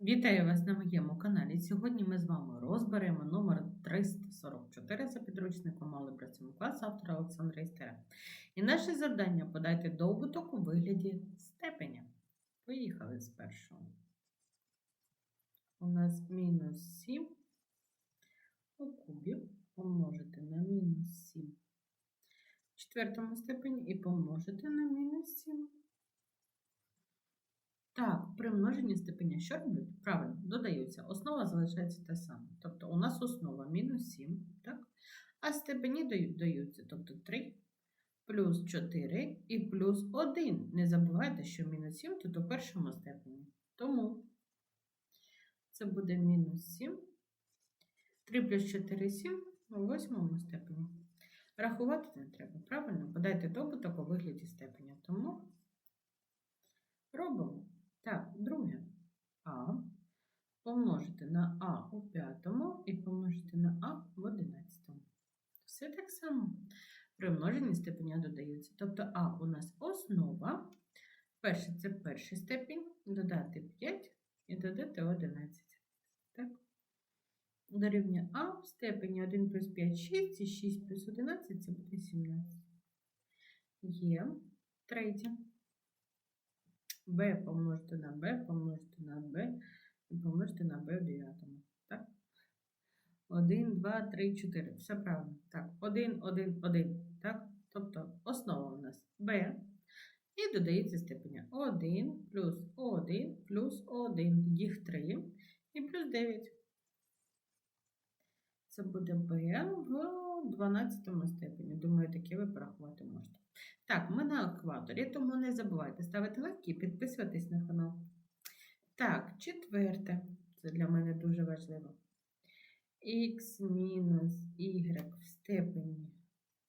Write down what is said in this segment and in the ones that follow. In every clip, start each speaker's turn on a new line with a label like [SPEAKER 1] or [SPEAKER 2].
[SPEAKER 1] Вітаю вас на моєму каналі. Сьогодні ми з вами розберемо номер 344 за підручником Алгебра 7 клас автора Олександра Істера. І наше завдання подати добуток у вигляді степеня. Поїхали з першого. У нас мінус 7 у кубі помножити на мінус 7 в четвертому степені і помножити на мінус 7 так, при множенні степеня що роблять? Правильно, додаються. Основа залишається та сама. Тобто у нас основа мінус 7, так? а степені дають- даються, тобто 3 плюс 4 і плюс 1. Не забувайте, що мінус 7 тут у першому степені. Тому це буде мінус 7. 3 плюс 4 7 у восьмому степені. Рахувати не треба, правильно? Подайте добуток у вигляді степеня. Тому робимо. Так, друге. А помножити на А у п'ятому і помножити на А в одинадцятому. Все так само. При множенні степеня додаються. Тобто А у нас основа. Перше це перший степінь, додати 5 і додати 11. Так? Дорівнює А в степені 1 плюс 5 6 і 6 плюс 11 це буде 17. Є третє. B помножити на b, помножити на b і помножити на b в дев'ятому. Так? 1, 2, 3, 4. Все правильно. Так, 1, 1, 1. Так? Тобто основа у нас b. І додається степеня 1 плюс 1 плюс 1. Їх 3 і плюс 9. Це буде b в 12 степені. Думаю, таке ви порахувати можете. Так, ми на екваторі, тому не забувайте ставити лайки і підписуватись на канал. Так, четверте. Це для мене дуже важливо. Х мінус y в степені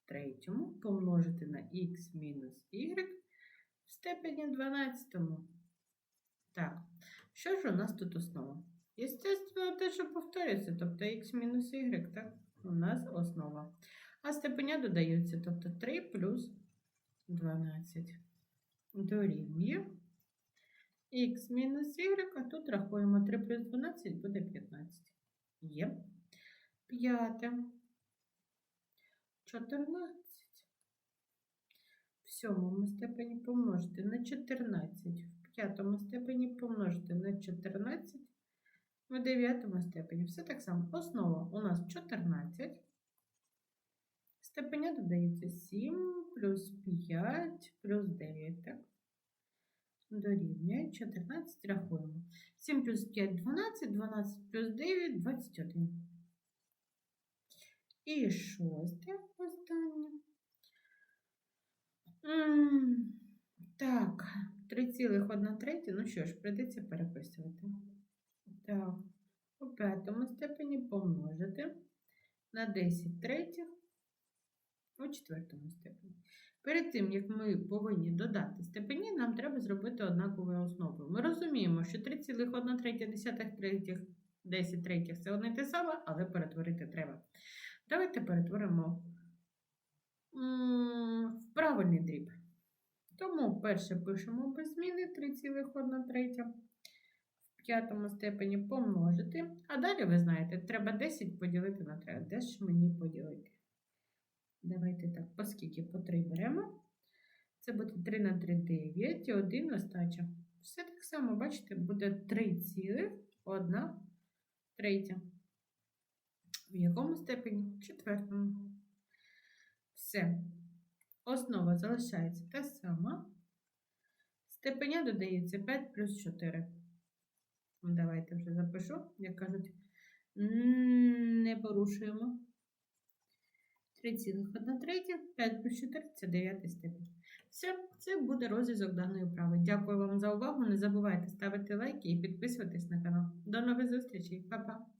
[SPEAKER 1] третьому помножити на х мінус y в степені 12. Так, що ж у нас тут основа? Естественно, те, що повторюється, тобто х мінус y, так? У нас основа. А степеня додаються, тобто 3 плюс 12 дорівнює х мінус y, а тут рахуємо 3 плюс 12 буде 15. Є. П'яте. 14. В сьомому степені помножити на 14. В п'ятому степені помножити на 14. В дев'ятому степені. Все так само. Основа у нас 14. Степеня додається 7 плюс 5 плюс 9, так? Дорівнює 14, рахуємо. 7 плюс 5 12, 12 плюс 9 21. І шосте останнє. Так, 3,1 третя. Ну що ж, прийдеться переписувати. Так, у п'ятому степені помножити на 10 третіх у четвертому степені. Перед тим, як ми повинні додати степені, нам треба зробити однакову основу. Ми розуміємо, що 3,1 третя, 10 третіх, 10 третіх це одне те саме, але перетворити треба. Давайте перетворимо в правильний дріб. Тому перше пишемо без зміни 3,1 третя п'ятому степені помножити. А далі, ви знаєте, треба 10 поділити на 3. Де ж мені поділити? Давайте так, по скільки по 3 беремо. Це буде 3 на 3 9 і 1 остача. Все так само, бачите, буде 3,1 третя. В якому степені? В четвертому. Все. Основа залишається та сама. Степеня додається 5 плюс 4. Ну, Давайте вже запишу, як кажуть, не порушуємо. 3,1 третя, 5 плюс 4 це 9 степень. Все, це буде розв'язок даної вправи. Дякую вам за увагу. Не забувайте ставити лайки і підписуватись на канал. До нових зустрічей, Па-па!